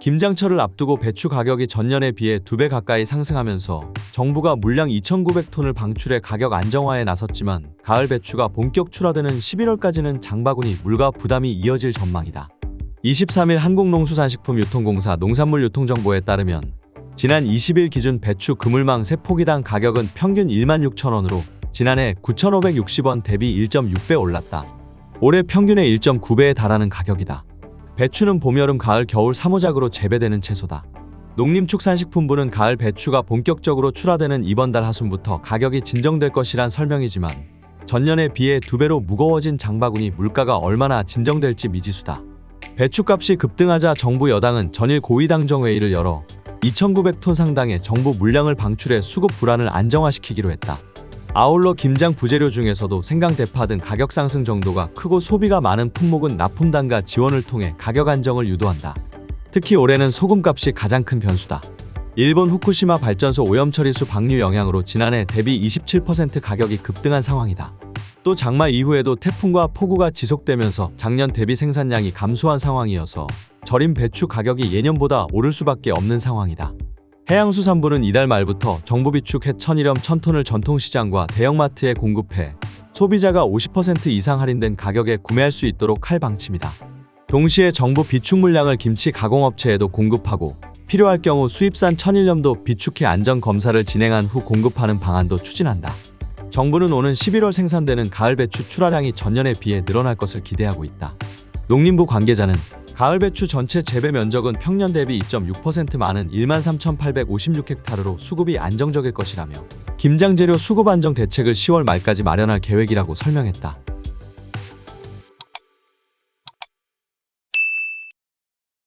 김장철을 앞두고 배추 가격이 전년에 비해 두 배 가까이 상승하면서 정부가 물량 2,900톤을 방출해 가격 안정화에 나섰지만 가을 배추가 본격 출하되는 11월까지는 장바구니 물가 부담이 이어질 전망이다. 23일 한국농수산식품유통공사 농산물 유통정보에 따르면 지난 20일 기준 배추 그물망 세 포기당 가격은 평균 1만 6천 원으로 지난해 9,560원 대비 1.6배 올랐다. 올해 평균의 1.9배에 달하는 가격이다. 배추는 봄, 여름, 가을, 겨울 3호작으로 재배되는 채소다. 농림축산식품부는 가을 배추가 본격적으로 출하되는 이번 달 하순부터 가격이 진정될 것이란 설명이지만 전년에 비해 두 배로 무거워진 장바구니 물가가 얼마나 진정될지 미지수다. 배추값이 급등하자 정부 여당은 전일 고위당정회의를 열어 2,900톤 상당의 정부 물량을 방출해 수급 불안을 안정화시키기로 했다. 아울러 김장 부재료 중에서도 생강, 대파 등 가격 상승 정도가 크고 소비가 많은 품목은 납품 단가 지원을 통해 가격 안정을 유도한다. 특히 올해는 소금값이 가장 큰 변수다. 일본 후쿠시마 발전소 오염 처리수 방류 영향으로 지난해 대비 27% 가격이 급등한 상황이다. 또 장마 이후에도 태풍과 폭우가 지속되면서 작년 대비 생산량이 감소한 상황이어서 절임 배추 가격이 예년보다 오를 수밖에 없는 상황이다. 해양수산부는 이달 말부터 정부 비축 해 천일염 천톤을 전통시장과 대형마트에 공급해 소비자가 50% 이상 할인된 가격에 구매할 수 있도록 할 방침이다. 동시에 정부 비축 물량을 김치 가공업체에도 공급하고 필요할 경우 수입산 천일염도 비축해 안전 검사를 진행한 후 공급하는 방안도 추진한다. 정부는 오는 11월 생산되는 가을 배추 출하량이 전년에 비해 늘어날 것을 기대하고 있다. 농림부 관계자는 가을 배추 전체 재배 면적은 평년 대비 2.6% 많은 13,856헥타르로 수급이 안정적일 것이라며 김장 재료 수급 안정 대책을 10월 말까지 마련할 계획이라고 설명했다.